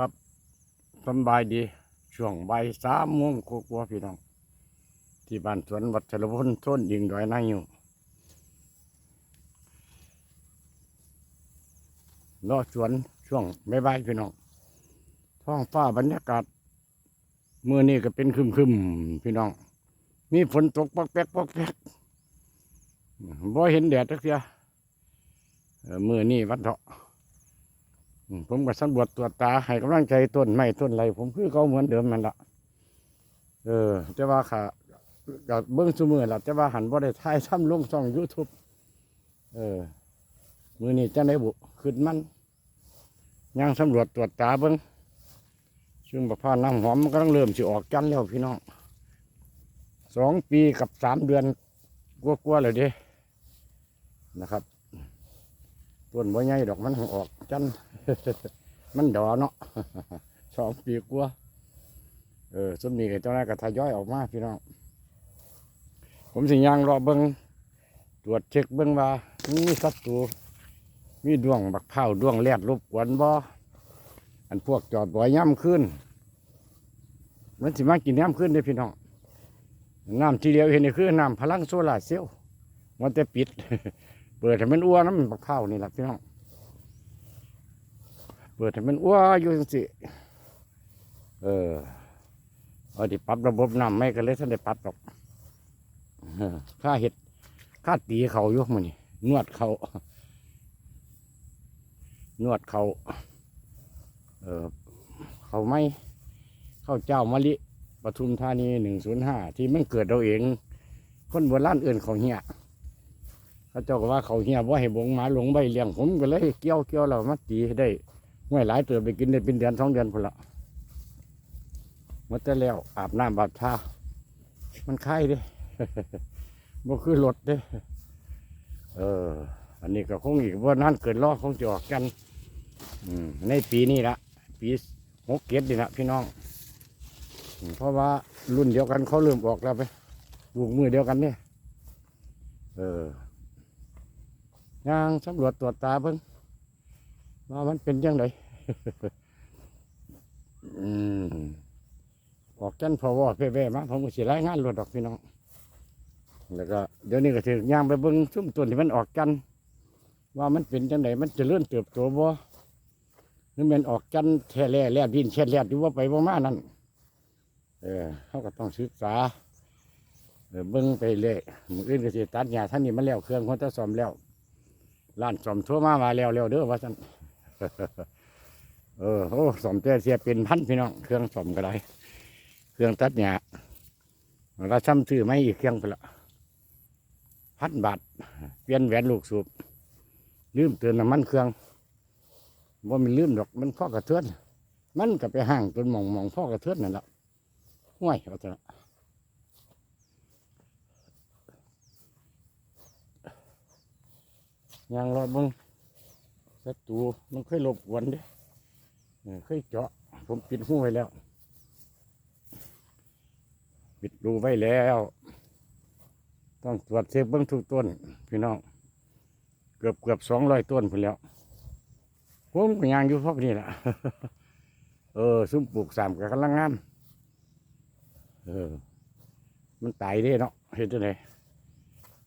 ครับสบายดีช่วงบ่ายสามโมงกว่าพี่น้อง ที่บ้านสวนวัชรพลต้นยิงดอยนายอยู่รอสวนช่วงบ่ายพี่น้องท้องฟ้าบรรยากาศเมื่อนี้ก็เป็นครึมพี่น้อง มีฝนตกปอกแป๊กปอกแป๊กบ่เห็นแดดสักเทียเมื่อนี้วันเถาะอืม ผมก็สำรวจตรวจตาให้กำลังใจต้นไม้ต้นไรผมคือเขาเหมือนเดิมมันละเออแต่ว่าค่ะก็เบิ้งสมือละแต่ว่าหันบ่ได้ถ่ายทำลงช่องยูทูบเออ มือนี้จะได้บุขึ้นมันยังสำรวจตรวจตาเบิ้งซึ่งประพาน้ำหอมมันกำลังเริ่มสิออกจันแล้วพี่น้องสองปีกับสามเดือนกว่าๆเลยเด้นะครับ ต้นบ่ใหญ่ดอกมันออกจันมันดอเนาะสองปีกว่าเออส้มนี้ก็เจ้าน้าก็ทยอยออกมาพี่น้องผมสิยางรอเบิงตรวจเช็คเบิงว่ามีศัตรูมีดวงบักเผาดวงแรดรบกวนบ่อันพวกจอดบ่อยย่ำขึ้นมันสิมากินน้ำขึ้นเด้พี่น้องน้ำทีเดียวเห็นนี่คือน้ำพลังโซลาเซลล์มันแต่ปิด เปิดให้มันอ้วนน้ำมันบักเผานี่แหละพี่น้องเปิดให้มันอ้วอยู่จังสิเออเอาดิปรับระบบน้ำไม่ก็เลยท่านได้ปรับหรอกค่าเห็ดค่าตีเขายู่มันนี่นวดเขานวดเขาเออเขาไม่เข้าเจ้ามะลิปทุมธานีหนึ่งศูนย์ห้าที่มันเกิดเราเอง คนโบราณเอื่นเขาเหี้ย เขาเจ้าก็ว่าเขาเหี้ยว่าให้บงหมาหลงใบเลี้ยงผมก็เลยเกี่ยวเกี่ยวเรามาตีได้ไม่หลายเติบไปกินได้เป็นเดือนสองเดือนพุ่นละมาแต่แล้วอาบน้ำบาดท่ามันไข้เด้บ่คือรถเด้เออ อันนี้ก็คงอีกว่านั้นเกิดรอคงจะออกกันอืมในปีนี้ละปีหกเก็ดนี่ละพี่น้อง เพราะว่ารุ่นเดียวกันเขาเริ่มออกแล้วไปปลูกมือเดียวกันเนี่ยเออ ย่างสำรวจตรวจตาเพิ่งว่ามันเป็นยังไงออกจันพอวอเพ่ๆมาผมก็สิรายงานรถดอกพี่น้อง แล้วก็เดี๋ยวนี้ก็ถือย่างไปเบิ่งชุ่มต้นที่มันออกจันว่ามันเป็นจังไดมันจะเลื่อนเติบโตบ่หรือมันออกจันแท่แร่แร่ดินแช่แร่อยู่ว่าไปว่ามานั่นเออเขาก็ต้องศึกษาเบิ่งไปเรื่อยมืออื่นก็สิตัดหญ้าท่านนี่มันแล้วเครื่องคนจะซ่อมแล้ว ร้านซ่อมทั่วมามาแล้วแล้วเด้อว่าซั่นเออโอ้สมเตเสียเป็นพันพี่น้องเครื่องสมก็ได้ เครื่องตัดหญ้าเราซ้ำซื้อไม่อีกเครื่องไปละพันบาทเปลี่ยนแหวนลูกสูบลืมเตือนน้ำมันเครื่องว่ามันลืมดอกมันพ่อกระเทือนมันก็ไปห่างจนมองมองพ่อกระเทือนนั่นแหละห่วยเอาเถอะ ยางรอดเบึงศัตรูมันเคยหลบกวนเด้เออเคยเจาะ ผมปิดหูไว้แล้ว ปิดรูไว้แล้ว ต้องตรวจเช็คเบิ้งทุกต้น พี่น้อง เกือบเกือบสองร้อยต้นพุ่นแล้วผมก็ยางอยู่พวกนี้แหละเออ ซุ้มปลูกสามกับกำลังงาม เออ มันตายเด้เนาะเห็นจังได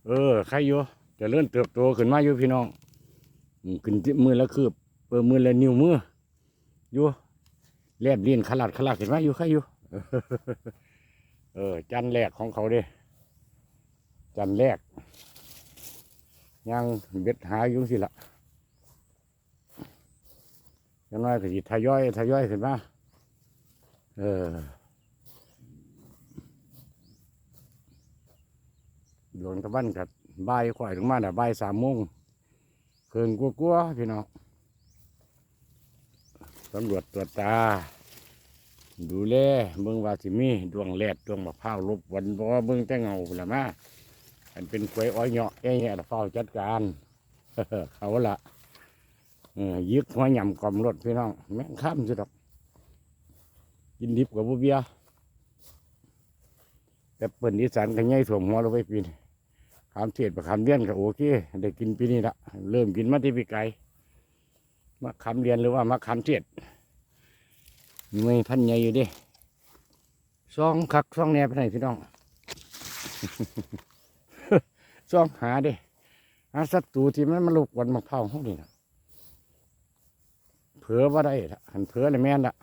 เออ ใครอยู่ จะเลื่อนเติบโตขึ้นมาอยู่พี่น้องขึ้นมือละคืบเออมือละนิ้วมืออยู่แลบเลิ้นขลัดขลัดเห็นไหมอยู่ใครอยู่เออ จันแรกของเขาเด้ จันแรก ยังเบ็ดหาอยู่สิละยังน้อยก็สิทยอยทยอยขึ้นมาเออดนกับบ้านกับ บ่ายข่อยถึงมาน่ะบ่ายสามโมงเคืองกลัวๆพี่น้องตำรวจตรวจตา ดูแลเบิ่งว่าสิมีดวงแรดดวงมะพร้าวลบวันเพราะว่าเบิ่งแต่เงาพุ่นละมาอันเป็นกวยอ้อยเหาะแอ่แห่ละเฝ้าจัดการเขาละยึกหัวหย่ำกล่อมรถพี่น้องแม่งข้ามสุดอกกินดิบกับบุเบียแต่เปิ่นอีสานกันใหญ่ถ่วมหัวเราไปปีน ขามเทศประคำเลี้ยนก็โอเคได้กินปีนี้ละเริ่มกินมาที่ปีไก่มาคำเรียนหรือว่ามาคำเทศหน่วยพันใหญ่อยู่ดิซองคักซองแหนไปไหนพี่น้องซองหาดิหาศัตรูที่มันมาลุกวันมะพร้าวเขานี่นะเผือว่าได้ละหันเผือเลยแม่นละ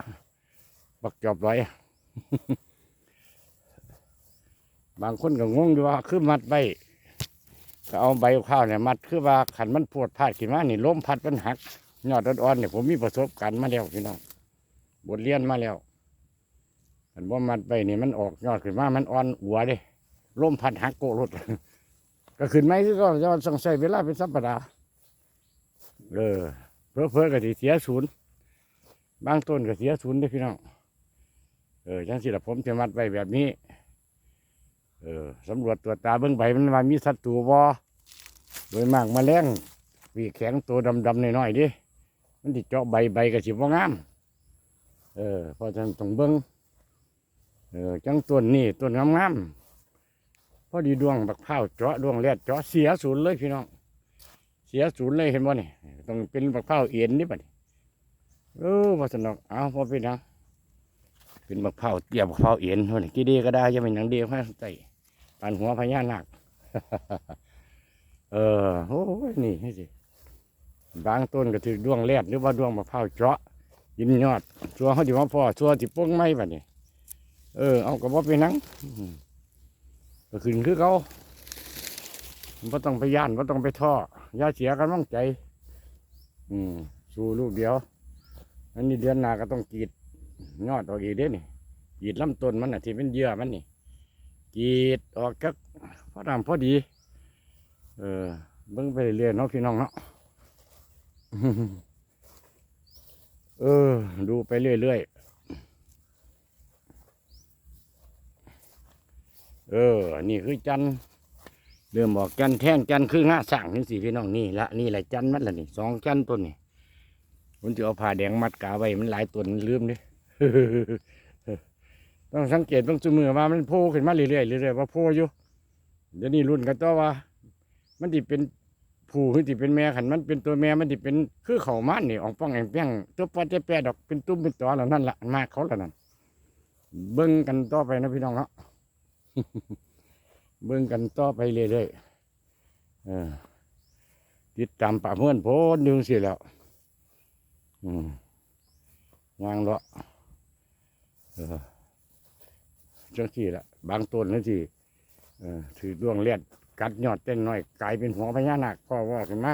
บักจอบไว้บางคนก็งงอยู่ว่าคือมัดใบ ก็เอาใบข้าวเนี่ยมัดคือว่าขันมันปวดพาดขึ้นมานี่ล้มพัดมันหักยอดอ่อนๆเนี่ยผมมีประสบการณ์มาแล้วพี่น้องบทเรียนมาแล้วขันว่ามัดใบนี่มันออกยอดขึ้นมามันอ่อนหัวเด้ล้มพัดหักโกรถก็ขึ้นไหมคือก็จะต้องใช้เวลาเป็นสัปดาห์เออเพื่อเพื่อๆก็สิเสียศูนย์บางต้นก็เสียศูนย์ด้พี่น้องเออจังสิละผมจะมัดใบแบบนี้ เออสำรวจตัวจตาเบิ้งใบมันว่ามีศัตรูบ่โดยมากแมลงปีแข็งตัวดำๆหน่อยๆดิมันติเจาะใบใบก็สิบ่งามเออเพราะฉะนั้นต้องเบิ้งเออจังต้นนี่ต้นงามๆพอดีดวงบักพร้าเจาะดวงแรดเจาะเสียศูนย์เลยพี่น้องเสียศูนย์เลยเห็นบ่นี่ต้องเป็นบักพร้าเอ็นนี่บัดนี้เออว่าสนอกเอาพอเป็นหยัง เป็นบักพร้าวเตียบักพร้าวเอ็นเท่านี้กี่เดียก็ได้จะเป็นหยังดีให้ใจปันหัวพญานาคเออโอ้ยนี่ให้สิบางต้นก็ถือดวงแรดหรือว่าดวงมะพร้าวเจาะยินยอดชัวเขาที่ว่าพอชัวที่ป้งไม้แบบนี้เออเอากระบอกไปนั่งก็ขึ้นคือเขาไม่ต้องไปย่านไม่ต้องไปท่อย่าเสียกันมั่งใจ อืมสู้ลูกเดียว อันนี้เดือนหน้าก็ต้องกีด ยอดออกอีกเด้นี่กีดลำต้นมันอะที่เป็นเยื่อมันนี่กีดออกจากพอดำพอดี เออเบิ่งไปเรื่อยๆเนาะพี่น้องเนาะเออ ดูไปเรื่อยๆเออ นี่คือจันเริ่มบอกจันแท่งจันคือง่าสั่งนี่สิพี่น้องนี่ละนี่แหละจันมัดละนี่สองจันต้นนี่ผมจะเอาผ้าแดงมัดกาไว้มันหลายตัวมันลืมเดิ ต้องสังเกตต้องจุมือว่ามันโผล่ขึ้นมาเรื่อยๆเรื่อยๆว่าโผล่อยู่เดี๋ยวนี้รุ่นกันต่อว่า มันติเป็นผู้หรือติเป็นแม่ขันมันเป็นตัวแม่มันติเป็นคือเขามันนี่ออกป้องแองแป้งตัวปอดจะแปดอกเป็นตุ้มเป็นตอแล้วนั่นละมากเขาแล้วนั่นเบิ้งกันต่อไปนะพี่น้องเนาะเบิ้งกันต่อไปเรื่อยๆติดตามป่าเมื่อนโพนดึงสิแล้ว อืมยางเลาะเออ จังสี่ละบางต้นนั่นสิถือดวงเลียดกัดยอดเต้นน้อยกลายเป็นหัวพญานาคพ่อว่าขึ้นมา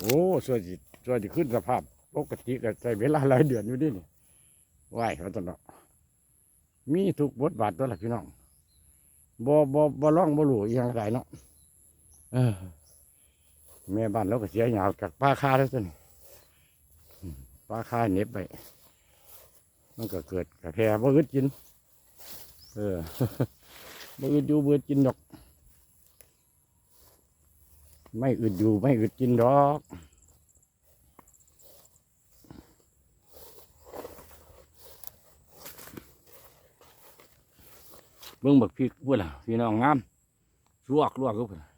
โอ้สวยจิสวยจิขึ้นสภาพปกติก็ใช้เวลาหลายเดือนอยู่ดินี่ไหวเขาตลอดมีทุกบทบาทตัวละพี่น้องบ่บ่บ่ร้องบ่หลู่อหยังไรเนาะเออแม่บ้านเราก็เสียหยาจากป้าคาแล้วตัวนี้อืมป้าคาเน็บไป มันก็เกิดกระแพร่บ่อึดกิน เออไม่อึดอยู่บื่อกินดอก ไม่อึดอยู่ไม่อึดกินดอกเบิ่งบักพริกพูดล่ะพี่น้องงามลวกลวกก็พูดล่ะ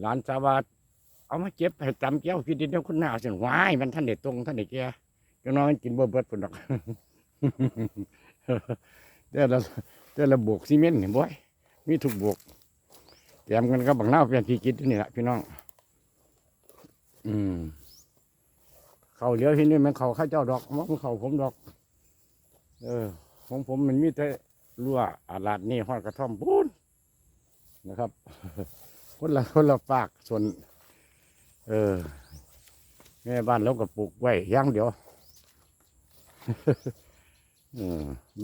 หลานสาวาเอามาเก็บให้จำแก้วพี่ดินเดียวคุณหน้าเสียงวายมันท่านเด็ดตรงท่านเด็ดแก่ จังน้อยกินบ่เบิดปุ่นดอกแต่ละแต่ละบวกซีเมนต์เนี่ยบ่อยมีถูกบวกแถมกันก็บังเน่าเป็นที่กินนี่แหละพี่น้อง อืมเขาเหลียวที่นี่มันเขาข้าเจ้าดอกมันเขาผมดอก เออ ของผมมันมีแต่รั่วอาลาดนี่หอดกระท่อมปูนนะครับ คนละคนละฝากส่วน เออแม่บ้านเราก็ปลูกไว้ย่างเดียว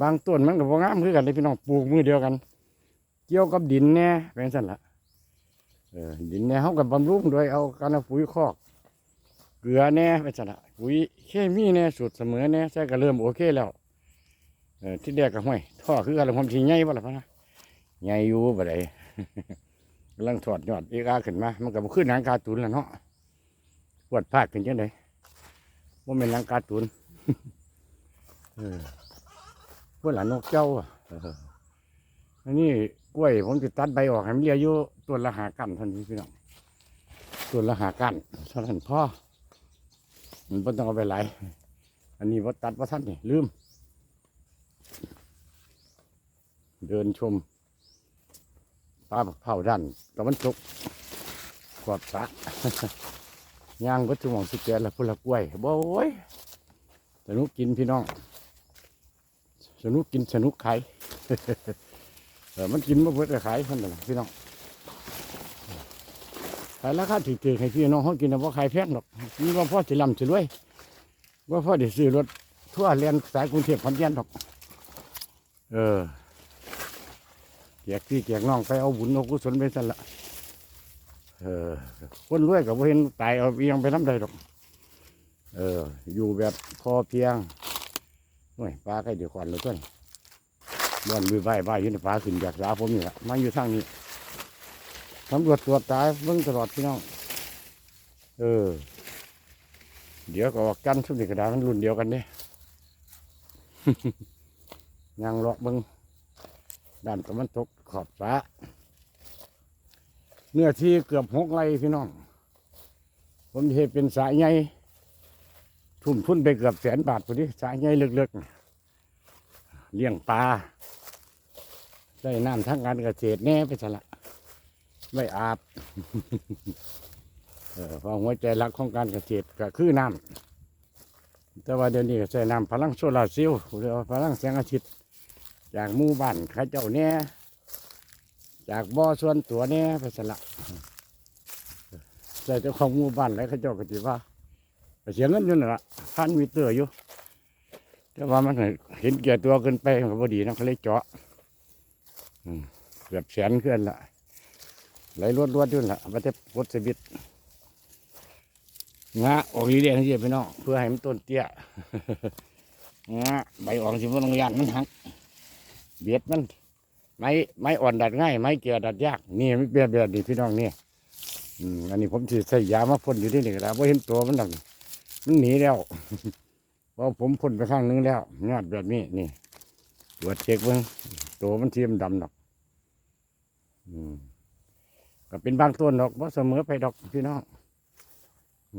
บางต้นมันก็บ่งามคือกันเลยพี่น้องปลูกมือเดียวกัน เกี่ยวกับดินแน่เป็นสั่นละดินแน่เขากับบำรุงโดยเอาการเอาปุ๋ยคอก เกลือแน่เป็นสั่นละปุ๋ยเคมีแน่สูตรเสมอแน่ใช่ก็เริ่มโอเคแล้วที่แรกก็ห้วยท่อคืออะไรผมทีใหญ่บ่ล่ะพะนะใหญ่อยู่บ่ได้กำลังถอดยอดเอกอาขึ้นมา มันก็บ่ขึ้นหนังกาตูนแล้วเนาะปวดพลาดขึ้นจังไดว่าเป็นหนังกาตูน เพื่าหลานนกเจ้าอันนี้กล้วยผมจะตัดใบออกให้มันเรียอยู่ตัวละหากันท่านพี่น้องตัวละหากันท่านพ่อมันต้องเอาไปไหลอันนี้วัดตัดวัดท่านนี่ลืม เดินชมปลาเผาดันตะวันตกขอบสะย่างวัตถุมองสุดแก่ละพุละกล้วยโอ้ยแต่นุกินพี่น้อง สนุกกินสนุกขายเออมันกินมาเพื่อจะขายคนนั่นล่ะพี่น้องขายราคาถือๆให้พี่น้องเขากินนะว่าขายแพงหรอกนี่ว่าพ่อสิลำสิรวยว่าพ่อได้ซื้อรถทั่วเรียนสายกรุงเทพขอนแก่นหรอก เออแจกพี่แจกน้องไปเอาบุญเอากุศลไปสั่นละเออคนรวยกับเห็นตายเอาเอียงไปน้ำใดหรอก เออ อยู่แบบพอเพียง โอ้ยปลาใครเดี๋ยวก่อนเลยต้นบ้านมือใบใบอยู่ในปลาขึ้นจากสาผมนี่แหละมาอยู่ทางนี้ตำรวจตรวจตายเบิ่งตลอดพี่น้อง เออ เดี๋ยวก็ออกกันชุดนี้กระดาษมันรุ่นเดียวกันเนี่ยยังเลาะเบิงด้านตะวันตกขอบฟ้าเนื้อที่เกือบหกไร่พี่น้อง ผมเห็นเป็นสายใหญ่ ทุ่มทุนไปเกือบแสนบาทพอดีสายใหญ่เลึกๆเลี้ยงปลาได้น้ำทั้งการเกษตรแน่ไปซะละไม่อาบเออพราะหัวใจหลักของการเกษตรก็คือน้ำแต่ว่าเดี๋ยวนี้ก็ใช้น้ำพลังโซลาร์เซลล์หรือพลังแสงอาทิตย์ จากหมู่บ้านข้าเจ้าเนี่ยจากบ่อส่วนตัวเนี่ยไปสละแต่เจ้าของหมู่บ้านแล้วข้าเจ้าก็ถือว่า เสียเงินอยู่นั่นละพันมิเตอร์อยู่ แต่ว่ามันเห็นแก่ตัวเกินไปมันก็บดีนะเขาเลยเจาะอืมเกือบแสนขึ้นละไหลรวดรวดๆอยู่นั่นละมันจะปลดสวิตช์งาออกดีเดียงสิพี่น้องเพื่อให้มันต้นเตี้ยงาใบออกสิมันลงยานมันหักเบียดมันไม้ไม้อ่อนดัดง่ายไม้เกี่ยดัดยากนี่มันเบียดเบียดดีพี่น้องนี่อันนี้ผมสิใส่ยามาพ่นอยู่ที่นี่ก็ได้เพราะเห็นตัวมันดอกนี่ มันหนีแล้วเพราะผมพ่นไปข้างนึงแล้วยอดแบบนี้นี่ตรวจเช็คเบิ่งตัวมันเทียมดำดอกอืมก็เป็นบางต้นดอกเพราะเสมอไปดอกพี่น้อง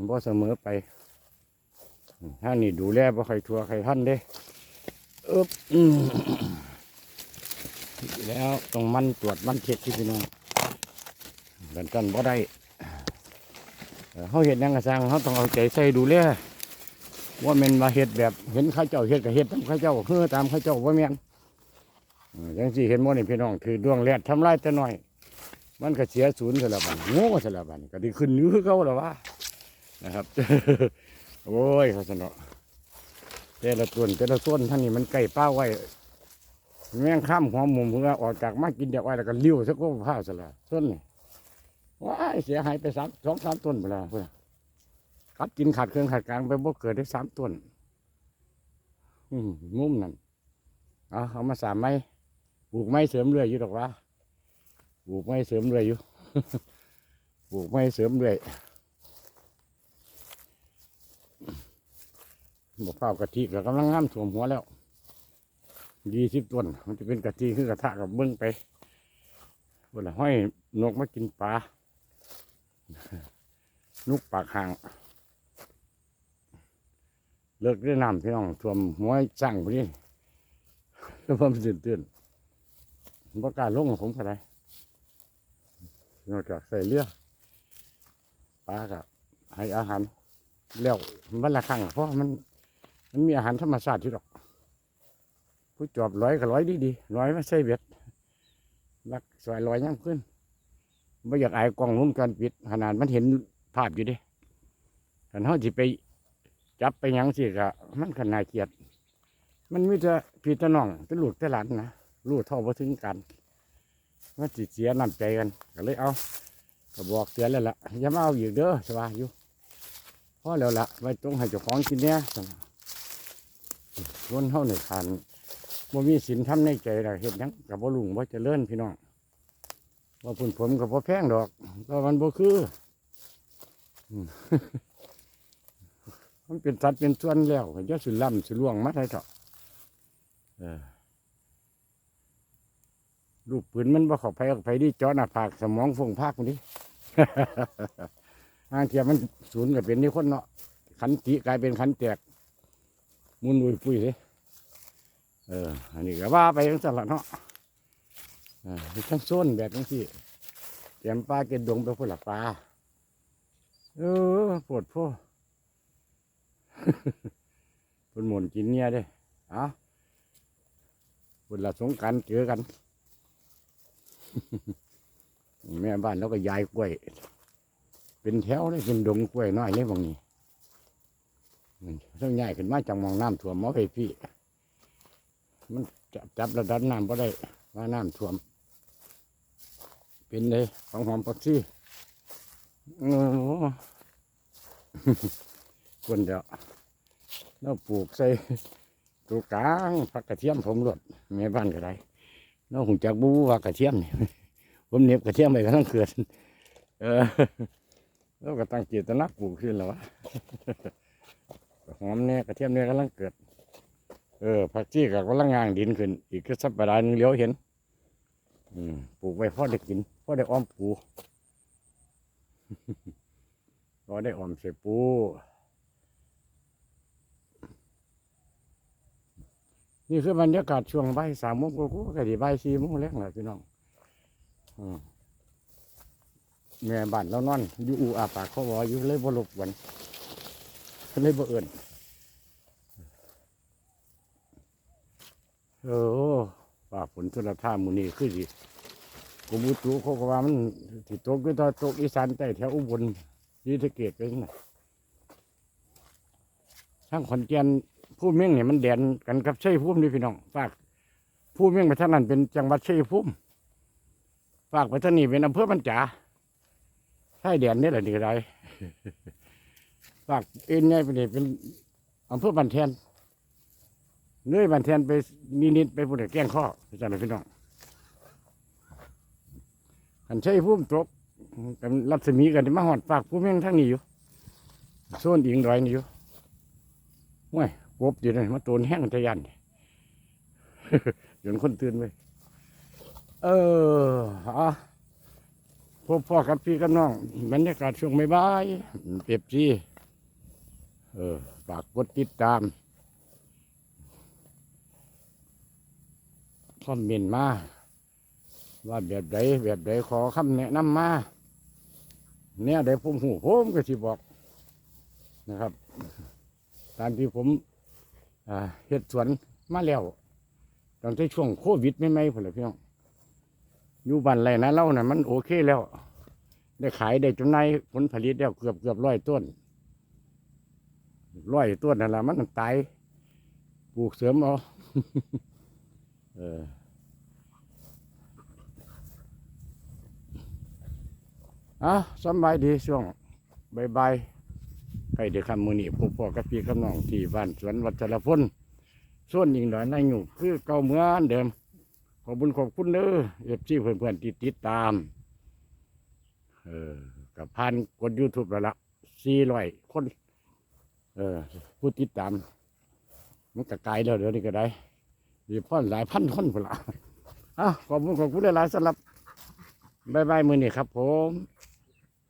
บ่เสมอไปท่านี่ดูแลบ่ใครทัวใครท่านเด้อึบแล้วต้องมันตรวจมันเช็ดที่พี่น้องกันกันบ่ได้ เขาเห็ดยังกระซังเขาต้องเอาใจใส่ดูแลว่ามันมาเห็ดแบบเห็นข้าเจ้าเห็ดกับเห็ดตามข้าเจ้าเฮือตามข้าเจ้าว่าแม่นเออจังสี่เห็นโมนี่พี่น้องคือดวงแรดทำลายแต่น้อย มันก็เสียศูนย์สลับบันโง่สลับบันก็ดีขึ้นยื้อเขาแล้วว่านะครับ โอ้ยเขาสนอแต่ละต้นแต่ละต้นท่านนี่มันใกล้ป้าไว้แม่งข้ามหัวมุมเพื่อออกจากมากินเดียวไว้แล้วก็เลี้ยวสักก็ผ้าสละต้นนี่ ว้ายเสียหายไปสามสองสามต้นไปแล้วเพื่อนกัดกินขาดเครื่องขาดกลางไปบ่เกิดได้สามต้น อืมงุ้มนั่นเอาเอามาสามไม้ปลูกไม้เสริมเรื่อยอยู่ดอกว่าปลูกไม้เสริมเรื่อยอยู่ปลูกไม้เสริมเรื่อยบกเฝ้ากะทิก็กำลังงามถ่วมหัวแล้วยี่สิบต้นมันจะเป็นกะทิคือกระทะกับเบิ้งไปเวลาห้อยนกมากินปลา นุกปากห่าง เลิกได้น้ำพี่น้องถ่วมหัวสั่งพอดีก็ผมตื่นตื่นประกาศลงของผมเท่าไหรนอกจากใส่เรือปลากับให้อาหารแล้วมันละครั้งเพราะมัน มันมีอาหารธรรมชาติที่ดอก ผู้จอบร้อยก็ร้อยดีดีร้อยไม่ใช่เบ็ดลักสวยร้อยย่ำขึ้น ไม่อยากอายกล้องวงจรปิดขนาดมันเห็นภาพอยู่ดิขันเขาจะไปจับไปยังสิกะมันขนาดเกลียด มันมีแต่พี่ตะน้องแต่ลูกแต่หลานนะรู้เท่าบ่ถึงกันว่าจิเสียน้ำใจกันก็เลยเอาก็บอกเสียแล้วล่ะอย่ามาเอาอีกเด้อสบายอยู่พอแล้วละไว้ตรงให้เจ้าของกินเนี่ยวนเฮาในขันบ่มีสินทำในใจละเฮ็ดหยังกับบ่ลุงบ่เจริญพี่น้อง ว่าพุ่นผมกับบ่แพงดอกก็มันบ่คือ มันเป็นสัตว์เป็นส่วนแล้วก็จะสิล่ำสิล่วงมาได้เถอะเออลูกปืนมันบ่ข้าไปออกไปดิจาะหน้าผากสมองฟงภาคมันดิทางเทียมมันศูนย์กับเป็นนี่คนเนาะขันติกลายเป็นขันแตก มุนอุยปุยเลยเออ อันนี้ก็ว่าไปทั้งสลัดเนาะ อ่ามีทั้งโซนแบบนี้ที่เตรียมปลาเก็ดดงไปพุ่นละปลาเออปวดพ่อเพุ่นหมุนกินเนี่ยเด้อ้าพุ่นละสงกรารเจอกัน แม่บ้านแล้วก็ยายกล้วย เป็นแถวเลยเป็นดงกล้วยน้อยเลยบางนี้ต้องใหญ่ขึ้นมาจากมองน้ำท่วมมาไปพี่ มันจับจับระดับน้ำก็ได้ว่าน้ำท่วม เป็นเลยของหอมปักซี่โอ้โหคนเดียวเราปลูกใส่ตัวกลางผักกระเทียมผมหลดแม่บ้านก็ได้เราหูจักบูว่ากระเทียมนี่ผมเหน็บกระเทียมไปก็ต้องเกิดเออแล้วก็ตั้งเจตนาปลูกขึ้นแล้ววะหอมเนี่ยกระเทียมเนี่ยกำลังเกิด เออผักชีกับกำลังงางดินขึ้น อีกสัปดาห์หนึงเลี้ยวเห็น อืมปลูกไว้พอได้กินพอ ได้อ้อมปูพอได้อ้อมใส่ปูนี่คือบรรยากาศช่วงใบสามโมงกว่าๆก็ดีบ่ายสี่โมงแล้วแหละพี่น้องแม่บ้านเรานอนอยู่อูอาปากเขาบอกอยู่เลยบ่รบกวนเลยบ่เอื่นเออว่าฝนทุนท่ามูนี่คือสิ กรมอุตุเขาก็ว่ามันสิตกด้วยตอนตกอีสานใต้แถวอุบลศรีสะเกดไปนั่นน่ะทั้งขอนแก่นผู้เมี่ยงเนี่ยมันแดนกันกับชัยภูมินี่พี่น้องฝากผู้เมี่ยงไปท่างนั้นเป็นจังหวัดชัยภูมิฝากไปท่างนี้เป็นอำเภอบัญจาใช่แดนนี่แหละดีไรฝากเอ็นไงไปนี่เป็นอำเภอบันแทนเลื่อยบันเทียนไปนิดๆไปพูดแกล้งข้อพี่จันพี่น้อง ขันใช้พุ่มตกกันรัศมีกันที่มาหอดปากผู้เม่งทั้งนี้อยู่โซนอิงดอยนี่อยู่ห้วยกบอยู่นี่มาโตนแห้งทะยันจนคนตื่นไปเอออะพบพ่อกับพี่กับน้องบรรยากาศช่วงไม่บายเปียบจีเออฝากกดติดตามคอมเมนต์มา ว่าแบบใดแบบใดขอคำแนะนำมาเนี่ยเดี๋ยวผมหูผมก็สิบอกนะครับ ตามที่ผมเฮ็ดสวนมาแล้วตั้งแต่ช่วงโควิดไม่ไม่ๆพุ่นลพี่น้องอยู่บ้านไรนะเล่านะมันโอเคแล้ว ได้ขายได้จำหน่ายผลผลิตแล้วเกือบเกือบร้อยต้นร้อยต้นนั่นแหละมันตายปลูกเสริมเอาเออ อะสบายดีช่วงบายบายใครเดี๋ยวคำมือนี่พบพ่อกับพี่กับน้องที่บ้านสวนวัชรพลส่วนยิงหน่อยนายอยู่คือเก่าเหมือนเดิม ขอบุญขอบคุณเด้อเอฟซีเพื่อนๆที่ติดตาม เออกับพันกดยูทูบแล้วละสี่ร้อยคน เออผู้ติดตาม มันก็ไกลแล้วเดี๋ยวนี้ก็ได้มีพ่อนหลายพันคนพุ่นละอะขอบคุณขอบคุณหลายๆสำหรับบายบายมือนี่ครับผม